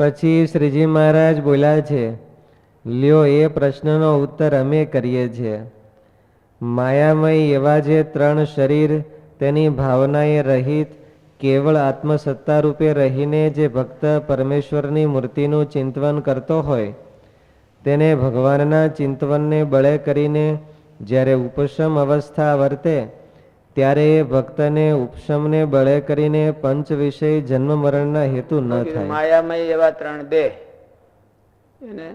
પછી શ્રીજી મહારાજ બોલ્યા છે, લ્યો, એ પ્રશ્નનો ઉત્તર અમે કરીએ છીએ. માયામય એવા જે ત્રણ શરીર તેની ભાવનાએ રહિત, કેવળ આત્મસત્તા રૂપે રહીને જે ભક્ત પરમેશ્વરની મૂર્તિનું ચિંતવન કરતો હોય, તેને ભગવાનના ચિંતવનને બળે કરીને જ્યારે ઉપશમ અવસ્થા વર્તે ત્યારે એ ભક્તને ઉપશમને બળે કરીને પંચ વિષય જન્મ મરણના હેતુ ન થાય. માયામય એવા ત્રણ બે એને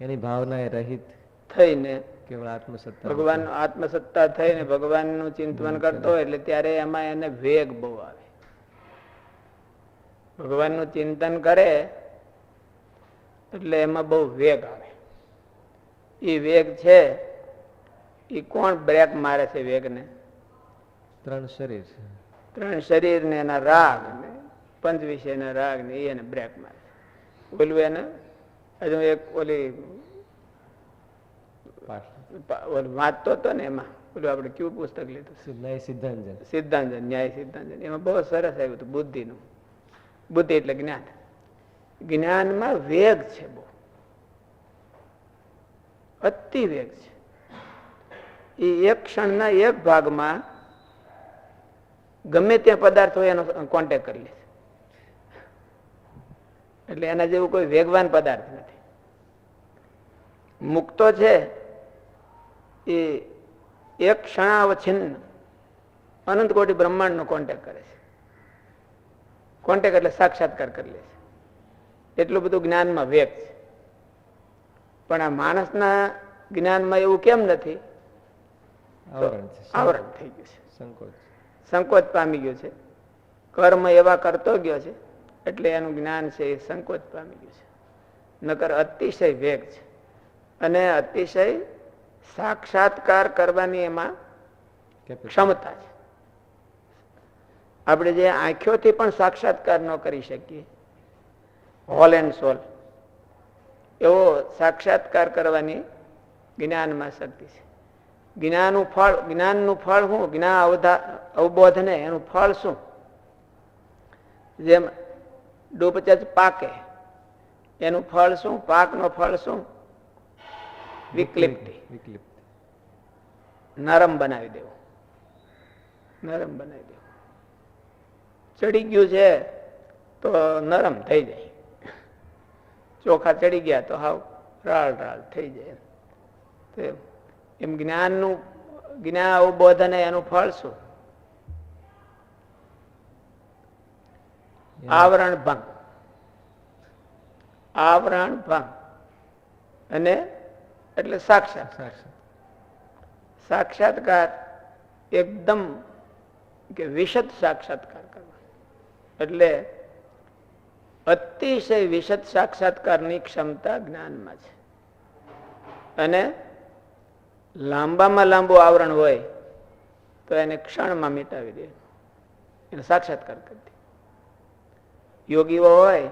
એની ભાવનાએ રહિત થઈને કેવળ આત્મસત્તા ભગવાન આત્મસત્તા થઈને ભગવાનનું ચિંતન કરતો હોય એટલે ત્યારે એમાં એને વેગ બહુ આવે. ભગવાનનું ચિંતન કરે એટલે એમાં બહુ વેગ આવે. એ વેગ છે એ કોણ બ્રેક મારે છે વેગને? ત્રણ શરીર ત્રણ શરીર ને એના રાગ ને પંચ વિષયના રાગ ને એને બ્રેક મારે. ઓલું એને હજુ એક ઓલી ઓલું વાંચતો હતો ને એમાં ઓલું આપણે કયું પુસ્તક લીધું. ન્યાય સિદ્ધાંજન. સિદ્ધાંજન ન્યાય સિદ્ધાંજન. એમાં બહુ સરસ આવ્યું હતું બુદ્ધિનું. બુદ્ધિ એટલે જ્ઞાન. જ્ઞાનમાં વેગ છે બહુ. અતિ વેગ છે. એ એક ક્ષણના એક ભાગમાં ગમે ત્યાં પદાર્થ હોય એનો કોન્ટેક કરી લે એટલે એના જેવું કોઈ વેગવાન પદાર્થ નથી. મુક્તો છે એ એક ક્ષણાવછિન્ન અનંત કોટી બ્રહ્માંડનો કોન્ટેક કરે છે. કોન્ટેક એટલે સાક્ષાત્કાર કરી લે છે. એટલું બધું જ્ઞાનમાં વેગ છે. પણ આ માણસના જ્ઞાનમાં એવું કેમ નથી? આવરણ થઈ ગયું છે. સંકોચ. સંકોચ પામી ગયું છે. કર્મ એવા કરતો ગયો છે એટલે એનું જ્ઞાન છે એ સંકોચ પામી ગયું છે. નકર અતિશય વેગ છે. અને અતિશય સાક્ષાત્કાર કરવાની એમાં ક્ષમતા છે. આપણે જે આંખોથી પણ સાક્ષાત્કાર ન કરી શકીએ. Whole and soul. એવો સાક્ષાત્કાર કરવાની જ્ઞાનમાં શક્તિ છે. જ્ઞાનનું ફળ જ્ઞાનનું ફળ શું? જ્ઞાન અવબોધને એનું ફળ શું? જેમ ડૂબચજ પાકે, એનું ફળ શું? પાકનો ફળ શું? વિકલિપ્તિ. નરમ બનાવી દેવું. નરમ બનાવી દેવું. ચડી ગયું છે તો નરમ થઈ જાય. ચોખા ચડી ગયા તો હાવ રાળ રાળ થઈ જાય તો એમ જ્ઞાનનું જ્ઞાન અવબોધ અને એનું ફળ શું? આવરણ ભંગ. આવરણ ભંગ. અને એટલે સાક્ષાત. સાક્ષાત. સાક્ષાત્કાર એકદમ કે વિશદ સાક્ષાત્કાર કરવા. એટલે અતિશય વિશદ સાક્ષાત્કારની ક્ષમતા જ્ઞાનમાં છે. અને લાંબામાં લાંબુ આવરણ હોય, તો એને ક્ષણમાં મિટાવી દે. એને સાક્ષાત્કાર કરી દે. યોગીઓ હોય,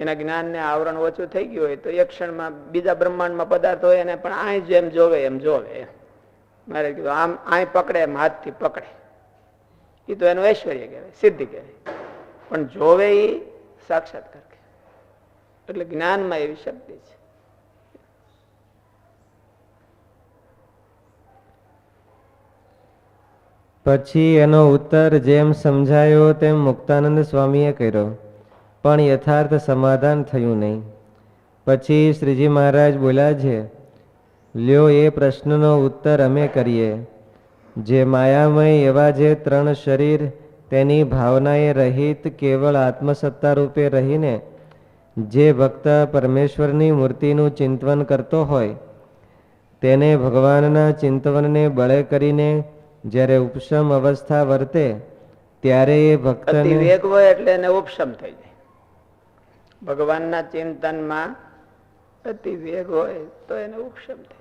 એના જ્ઞાનને આવરણ ઓછું થઈ ગયું હોય, તો એક ક્ષણમાં બીજા બ્રહ્માંડમાં પદાર્થ હોય, એને પણ આ જેમ જોવે એમ જોવે. મારે કીધું, આમ આ પકડે એમ હાથથી પકડે. એ તો એનું ઐશ્વર્ય કહેવાય, સિદ્ધિ કહેવાય. પણ જોવે એ સાક્ષાત્કાર એટલે જ્ઞાનમાં એવી શક્તિ છે. પછી એનો ઉત્તર જેમ સમજાયો તેમ મુક્તાનંદ સ્વામીએ કર્યો. પણ યથાર્થ સમાધાન થયું નહીં. પછી શ્રીજી મહારાજ બોલ્યા છે, લ્યો એ પ્રશ્નનો ઉત્તર અમે કરીએ. જે માયામય એવા જે ત્રણ શરીર તેની ભાવનાએ રહિત કેવળ આત્મસત્તા રૂપે રહીને જે ભક્ત પરમેશ્વરની મૂર્તિનું ચિંતવન કરતો હોય, તેને ભગવાનના ચિંતવનને બળે કરીને જ્યારે ઉપશમ અવસ્થા વર્તે, ત્યારે એ ભક્ત વેગ હોય એટલે એને ઉપશમ થઈ જાય. ભગવાનના ચિંતનમાં અતિ વેગ હોય તો એને ઉપશમ થઈ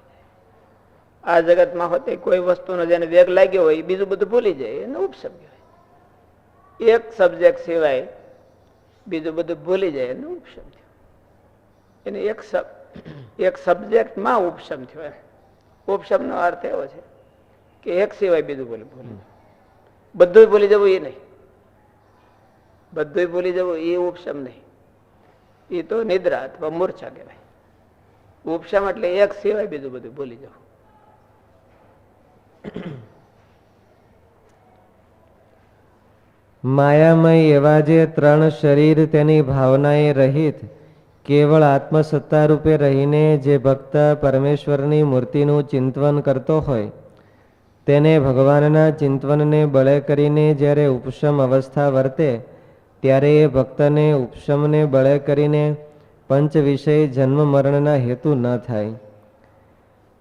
આ જગતમાં હોતી કોઈ વસ્તુનો જેને વેગ લાગ્યો હોય બીજું બધું ભૂલી જાય, એને ઉપશમ કહેવાય. એક સબ્જેક્ટ સિવાય બીજું બધું ભૂલી જાય, એને ઉપશમ થયો એને એક એક સબ્જેક્ટમાં ઉપશમ થયો ઉપશમનો અર્થ એવો છે કે એક સિવાય બીજું ભૂલી ભૂલી બધું બોલી જવું એ નહીં. બધું બોલી જવું એ ઉપશમ નહીં. એ તો નિદ્રા અથવા મૂર્છા કહેવાય. ઉપશમ એટલે એક સિવાય બીજું બધું બોલી જવું. માયામય એવા જે ત્રણ શરીર તેની ભાવનાએ રહિત, કેવળ આત્મસત્તા રૂપે રહીને જે ભક્ત પરમેશ્વરની મૂર્તિનું ચિંતવન કરતો હોય તેને ભગવાનના ચિંતવનને બળે કરીને જ્યારે ઉપશમ અવસ્થા વર્તે, ત્યારે એ ભક્તને ઉપશમને બળે કરીને પંચ વિષય જન્મ મરણના હેતુ ન થાય.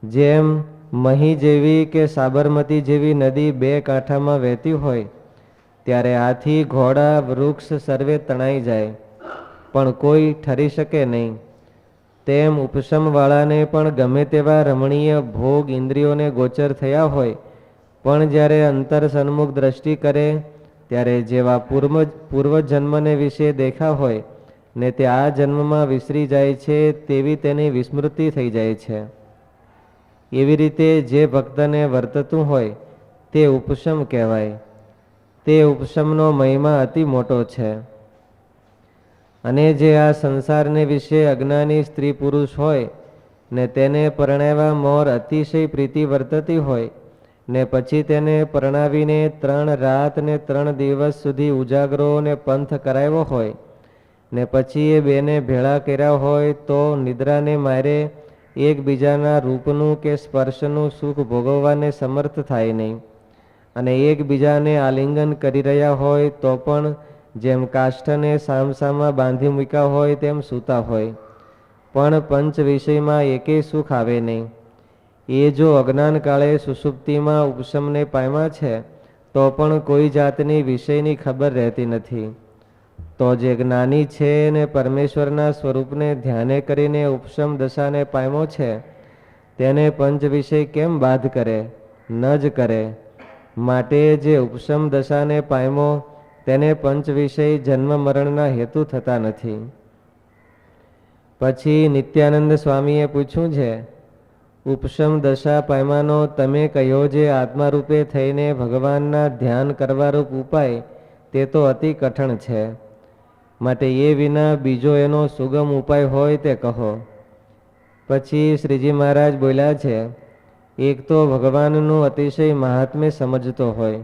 જેમ મહી જેવી કે સાબરમતી જેવી નદી બે કાંઠામાં વહેતી હોય, ત્યારે હાથી ઘોડા, વૃક્ષ સર્વે તણાઈ જાય, પણ કોઈ ઠરી શકે નહીં. તેમ ઉપશમવાળાને પણ ગમે તેવા રમણીય ભોગ ઇન્દ્રિયોને ગોચર થયા હોય પણ જ્યારે અંતર સન્મુખ દ્રષ્ટિ કરે, ત્યારે જેવા પૂર્વ પૂર્વજન્મને વિશે દેખા હોય ને તે આ જન્મમાં વિસરી જાય છે, તેવી તેની વિસ્મૃતિ થઈ જાય છે. એવી રીતે જે ભક્તને વર્તતું હોય, તે ઉપશમ કહેવાય. તે ઉપશમનો મહિમા અતિ મોટો છે. અને જે આ સંસારને વિશે અજ્ઞાની સ્ત્રી પુરુષ હોય ને તેને પરણેવા મોર અતિશય પ્રીતિ વર્તતી હોય ને પછી તેને પરણાવીને ત્રણ રાત ને ત્રણ દિવસ સુધી ઉજાગરો ને પંથ કરાવ્યો હોય. ને પછી એ બેને ભેળા કર્યા હોય તો નિદ્રાને મારે એકબીજાના રૂપનું કે સ્પર્શનું સુખ ભોગવવાને સમર્થ થાય નહીં. અને એકબીજાને આલિંગન કરી રહ્યા હોય તો પણ જેમ કાષ્ઠને સામસામાં બાંધી મૂક્યા હોય તેમ સૂતા હોય. પણ પંચ વિષયમાં એકેય સુખ આવે નહીં. એ જો અજ્ઞાન કાળે સુસુપ્તિમાં ઉપશમને પામ્યા છે, તો પણ કોઈ જાતની વિષયની ખબર રહેતી નથી. તો જે જ્ઞાની છે ને પરમેશ્વરના સ્વરૂપને ધ્યાને કરીને ઉપશમ દશાને પામ્યો છે, તેને પંચ વિષય કેમ બાધ કરે, ન જ કરે? માટે જે ઉપશમ દશાને પામ્યો, તેને પંચ વિષય જન્મ મરણના હેતુ થતા નથી. પછી નિત્યાનંદ સ્વામીએ પૂછ્યું છે ઉપશમ દશા પૈમાનો તમે કહ્યો જે આત્મા રૂપે થઈને ભગવાનના ધ્યાન કરવારૂપ ઉપાય, તે તો અતિ કઠણ છે. માટે એ વિના બીજો એનો સુગમ ઉપાય હોય તે કહો. પછી શ્રીજી મહારાજ બોલ્યા છે, એક તો ભગવાનનું અતિશય મહાત્મ્ય સમજતો હોય,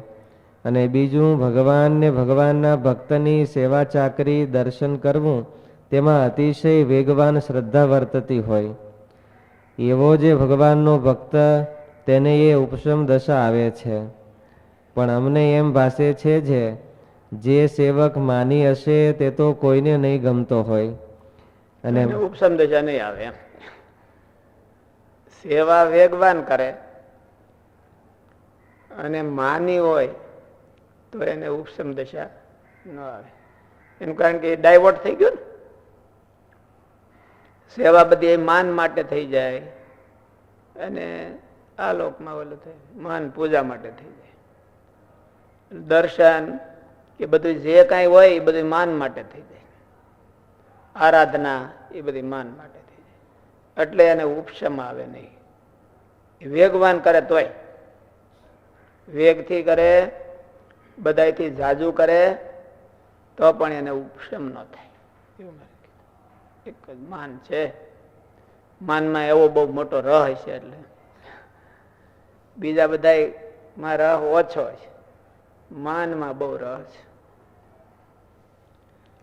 અને બીજું ભગવાનને ભગવાનના ભક્તની સેવા ચાકરી દર્શન કરવું, તેમાં અતિશય વેગવાન શ્રદ્ધા વર્તતી હોય. એવો જે ભગવાનનો ભક્ત તેને એ ઉપશમ દશા આવે છે. પણ અમને એમ ભાષે છે જે જે સેવક માની હશે તે તો કોઈને નહીં ગમતો હોય. અને ઉપશમ દશા નહીં આવે એમ. સેવા વેગવાન કરે અને માની હોય તો એને ઉપશમ દશા ન આવે. એનું કારણ કે ડાયવર્ટ થઈ ગયું ને? સેવા બધી એ માન માટે થઈ જાય. અને આ લોકમાં ઓલું થાય, માન પૂજા માટે થઈ જાય. દર્શન કે બધું જે કાંઈ હોય એ બધું માન માટે થઈ જાય. આરાધના એ બધી માન માટે થઈ જાય. એટલે એને ઉપશમ આવે નહીં. વેગવાન કરે તોય. વેગથી કરે, બધાયથી જાજુ કરે, તો પણ એને ઉપશમ ન થાય. એવું. એક જ માન છે. માનમાં એવો બહુ મોટો રહ છે એટલે. બીજા બધા માં રહ ઓછો છે. માનમાં બહુ રહ છે.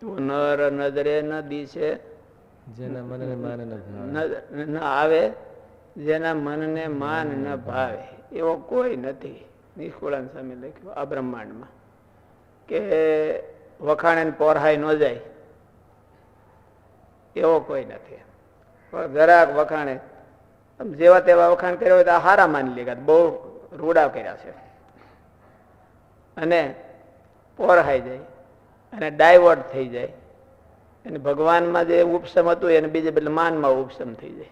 નર નજરે ન દિશે. જેના મનને માન ન ભાવે. ન ન આવે જેના મનને માન ન ભાવે. એવો કોઈ નથી. નિષ્કુળાન સ્વામી લખ્યું આ બ્રહ્માંડમાં. કે વખાણે ને પોરહાય ન જાય. એવો કોઈ નથી. પણ જરાક વખાણે જેવા તેવા વખાણ કર્યા હોય તો આ હારા માની લીધા બહુ રૂડા કર્યા છે. અને પોરહાઈ જાય, અને ડાયવર્ટ થઈ જાય. અને ભગવાનમાં જે ઉપસમ હતું એને બીજે બદલે માનમાં ઉપસમ થઈ જાય.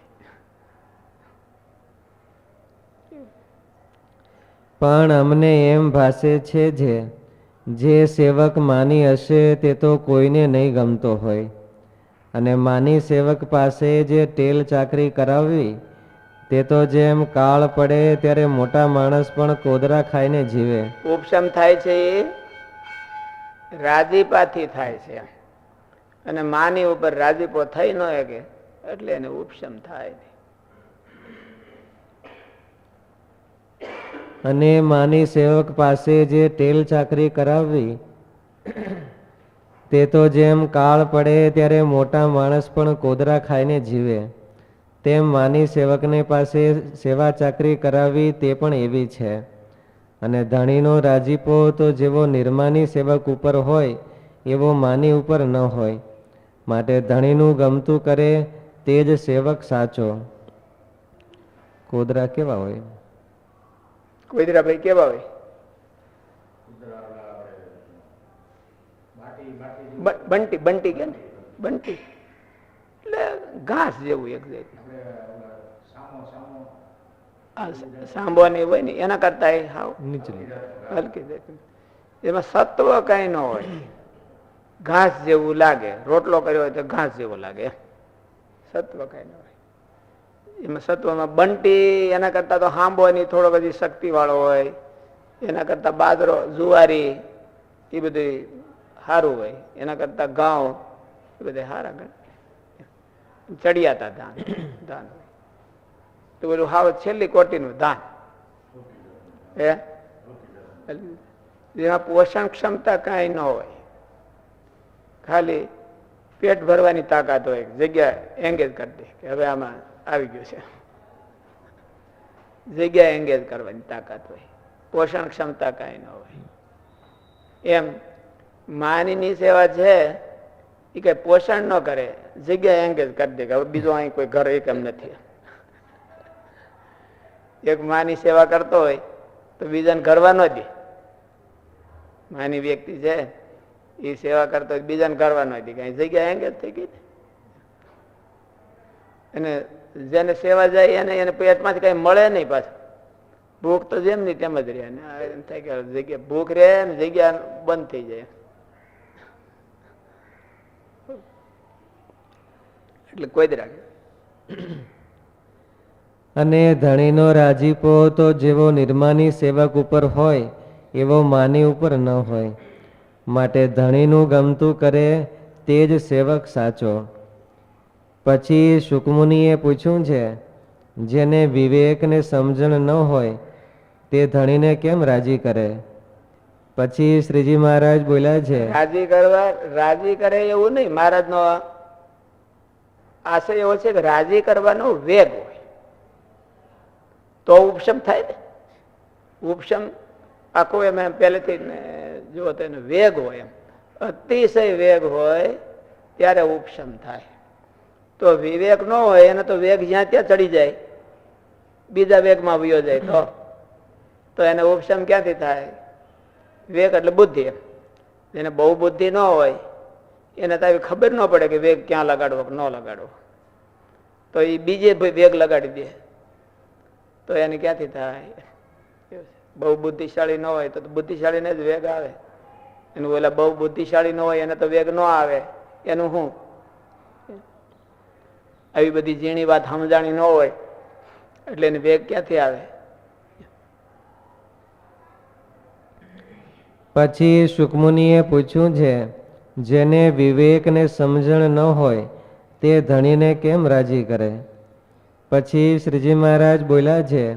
પણ અમને એમ ભાષે છે જે જે સેવક માની હશે તે તો કોઈને નહીં ગમતો હોય. અને માની સેવક પાસે જે ટેલ ચાકરી કરાવવી તે તો જેમ કાળ પડે ત્યારે મોટા માણસ પણ કોદરા ખાઈને જીવે. ઉપશમ થાય છે એ? રાજીપાથી થાય છે અને માની ઉપર રાજીપો થઈ ન શકે એટલે એને ઉપશમ થાય અને માની સેવક પાસે જે ટેલ ચાકરી કરાવવી તે તો જેમ કાળ પડે ત્યારે મોટા માણસ પણ કોદરા ખાઈને જીવે. તેમ માની સેવકને પાસે સેવા ચાકરી કરાવવી તે પણ એવી છે. અને ધણીનો રાજીપો તો જેવો નિર્માની સેવક ઉપર હોય, એવો માની ઉપર ન હોય. માટે ધણીનું ગમતું કરે તે જ સેવક સાચો. કોદરા કેવા હોય? કોઈદરાભાઈ કેવા હોય? બંટી બંટી કે ને? બંટી. એટલે ઘાસ જેવું એક જાતનું. સાંભવાની હોય ને એના કરતા એ હાવ નીચલી. હલકી એમાં સત્વ કઈ ન હોય. ઘાસ જેવું લાગે. રોટલો કર્યો હોય તો ઘાસ જેવો લાગે. સત્વ કઈ ન હોય. એમાં સત્વમાં બંટી એના કરતા તો સાંભવાની થોડો બધી શક્તિ વાળો હોય. એના કરતા બાજરો જુવારી એ બધું સારું હોય. એના કરતા ગાઉં એ બધે સારા ગણ. ચડિયાતા ધાન ધાન. તો બધું હાવ છેલ્લી કોટીનું ધાન. હે? જેમાં પોષણ ક્ષમતા કાંઈ ન હોય. ખાલી પેટ ભરવાની તાકાત હોય. જગ્યા એંગેજ કરી દે કે હવે આમાં આવી ગયું છે. જગ્યા એંગેજ કરવાની તાકાત હોય. પોષણ ક્ષમતા કાંઈ ન હોય. એમ માનીની સેવા છે એ કઈ પોષણ ન કરે. જગ્યા એંગેજ કરી દે કે હવે બીજો અહીં કોઈ ઘર એકમ નથી. એક માની સેવા કરતો હોય, તો બીજાને ઘરવા ન દે. માની વ્યક્તિ છે એ સેવા કરતો હોય બીજાને ઘરવા ન દે. કઈ જગ્યા એંગેજ થઈ ગઈ અને જેને સેવા જાય એને એને પેટમાંથી કઈ મળે નહીં પાછું. ભૂખ તો જેમ નહીં તેમ જ રહે. ને થાય કે જગ્યા ભૂખ રહે ને જગ્યા બંધ થઈ જાય. એટલે કોઈ જ રાખે અને ધણીનો રાજીપો તો જેવો નિર્માની સેવક ઉપર હોય એવો માની ઉપર ન હોય. માટે ધણીનું ગમતું કરે તે જ સેવક સાચો. પછી શુકમુનિએ પૂછ્યું છે જેને વિવેક ને સમજણ ન હોય તે ધણીને કેમ રાજી કરે? પછી શ્રીજી મહારાજ બોલ્યા છે રાજી કરવા રાજી કરે એવું નહીં મહારાજ નો આશય એવો છે કે રાજી કરવાનો વેગ હોય. તો ઉપશમ થાય ને. ઉપશમ આખો એમ એમ પહેલેથી જુઓ તો એનો વેગ હોય એમ. અતિશય વેગ હોય ત્યારે ઉપશમ થાય. તો વિવેક ન હોય એને તો વેગ જ્યાં ત્યાં ચડી જાય. બીજા વેગમાં વયો જાય તો. તો એને ઉપશમ ક્યાંથી થાય? વેગ એટલે બુદ્ધિ એમ. જેને બહુ બુદ્ધિ ન હોય એને તો આવી ખબર ન પડે કે વેગ ક્યાં લગાડવો ન લગાડવો. તો એ બીજે ભાઈ વેગ લગાડી દે. તો એને ક્યાંથી થાય? બહુ બુદ્ધિશાળી ન હોય તો બુદ્ધિશાળીને જ વેગ આવે. એનું ઓલા બહુ બુદ્ધિશાળી ન હોય એને તો વેગ ન આવે. એનું શું? આવી બધી ઝીણી વાત સમજાણી ન હોય એટલે એને વેગ ક્યાંથી આવે? પછી સુખમુનિએ પૂછ્યું છે જેને વિવેક ને સમજણ ન હોય તે ધણીને કેમ રાજી કરે? પછી શ્રીજી મહારાજ બોલ્યા છે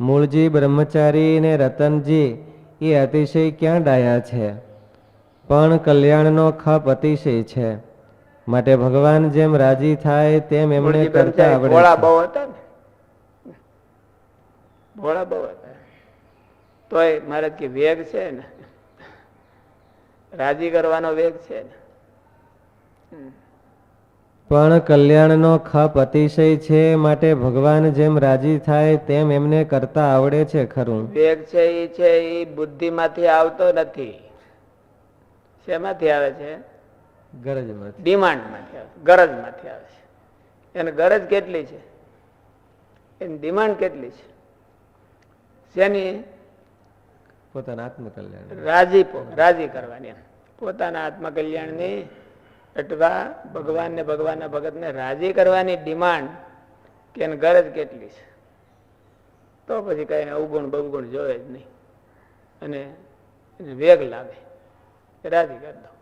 મૂળજી બ્રહ્મચારી ને રતનજી એ અતિશય ક્યાં ડાયા છે? પણ કલ્યાણનો ખપ અતિશય છે. માટે ભગવાન જેમ રાજી થાય તેમ એમણે કરતા આવડે ભોળા બહુ હતા ને? ભોળા બહુ હતા. તોય મહારાજ કે વેગ છે ને? રાજી કરવાનો વેગ છે. પણ કલ્યાણનો ખપ અતિશય છે માટે ભગવાન જેમ રાજી થાય તેમ એમને કરતા આવડે છે ખરું. વેગ છે એ છે એ બુદ્ધિમાંથી આવતો નથી. શેમાંથી આવે છે? ગરજમાં ડિમાન્ડમાંથી આવે ગરજમાંથી આવે છે. એને ગરજ કેટલી છે? એની ડિમાન્ડ કેટલી છે? શેની? પોતાના આત્મકલ્યાણ રાજીપો રાજી કરવાની પોતાના આત્મકલ્યાણની અટવા ભગવાન ને ભગવાનના ભગતને રાજી કરવાની ડિમાન્ડ કે એની ગરજ કેટલી છે? તો પછી કઈ અવગુણ બવગુણ જોવે જ નહીં. અને વેગ લાગે. રાજી કરી દો.